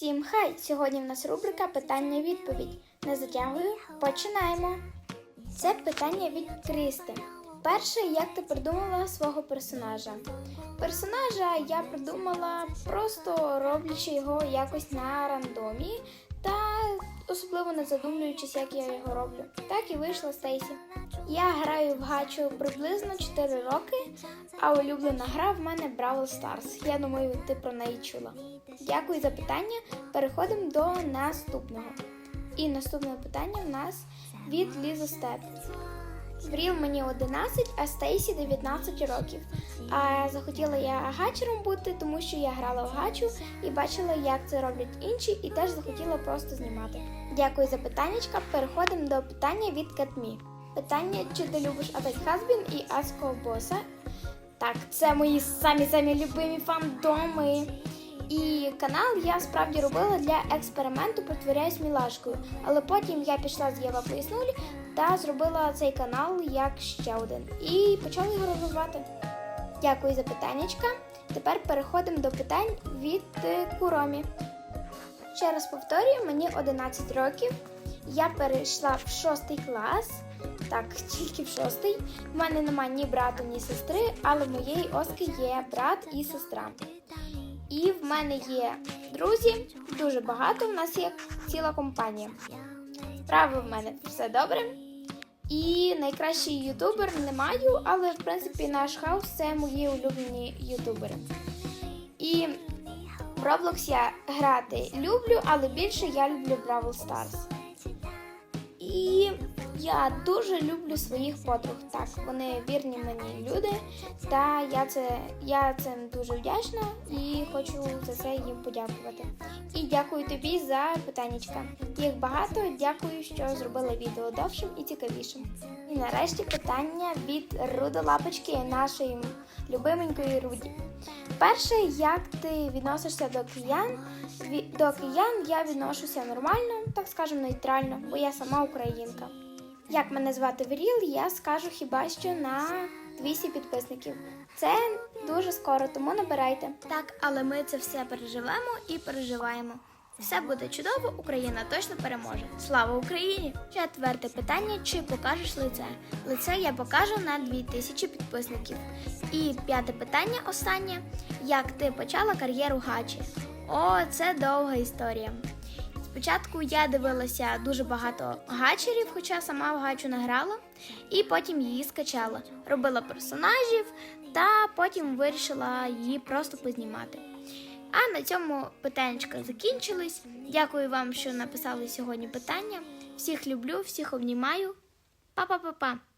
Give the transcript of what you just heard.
Всім хай! Сьогодні в нас рубрика Питання-відповідь. Не затягую, починаємо. Це питання від Кристи. Перше, як ти придумала свого персонажа? Персонажа я придумала просто роблячи його якось на рандомі особливо не задумуючись, як я його роблю. Так і вийшла Стейсі. Я граю в гачу приблизно 4 роки, а улюблена гра в мене Бравл Старс. Я думаю, ти про неї чула. Дякую за питання. Переходимо до наступного. І наступне питання в нас від Лізо Степ. Вріл мені 11, а Стейсі 19 років. А захотіла я гачером бути, тому що я грала в гачу і бачила, як це роблять інші, і теж захотіла просто знімати. Дякую за питаннячка. Переходимо до питання від Катмі. Питання, чи ти любиш Атак Хазбін і Аського боса? Так, це мої самі-самі любимі фандоми. Канал я справді робила для експерименту притворяюсь мілашкою. Але потім я пішла з Єва пояснулі та зробила цей канал як ще один. І почала його розвивати. Дякую за питаннячка. Тепер переходимо до питань від е, Куромі. Ще раз повторюю, мені 11 років. Я перейшла в шостий клас. Так, тільки в шостий. В мене немає ні брата, ні сестри, але в моєї Оски є брат і сестра. Мене є друзі, дуже багато. У нас є ціла компанія. Справи в мене все добре. І найкращий ютубер не маю, але в принципі наш хаус це мої улюблені ютубери. І в Roblox я грати люблю, але більше я люблю Бравл Stars. І я дуже люблю своїх подруг. Так, вони вірні мені люди. Та я це я цим дуже вдячна і хочу за це їм подякувати. І дякую тобі за питаннячка. Їх багато. Дякую, що зробила відео довшим і цікавішим. І нарешті питання від Рудолапочки, нашої любименької Руді. Перше, як ти відносишся до киян? До киян я відношуся нормально, так скажемо, нейтрально, бо я сама українка. Як мене звати Веріл, я скажу хіба що на 200 підписників. Це дуже скоро, тому набирайте. Так, але ми це все переживемо і переживаємо. Все буде чудово, Україна точно переможе. Слава Україні! Четверте питання: чи покажеш лице? Лице я покажу на 2000 підписників. І п'яте питання останнє: як ти почала кар'єру гачі? О, це довга історія. Спочатку я дивилася дуже багато гачерів, хоча сама в гачу не грала, і потім її скачала, робила персонажів, та потім вирішила її просто познімати. А на цьому питаннячка закінчились. Дякую вам, що написали сьогодні питання. Всіх люблю, всіх обнімаю. Па-па-па-па!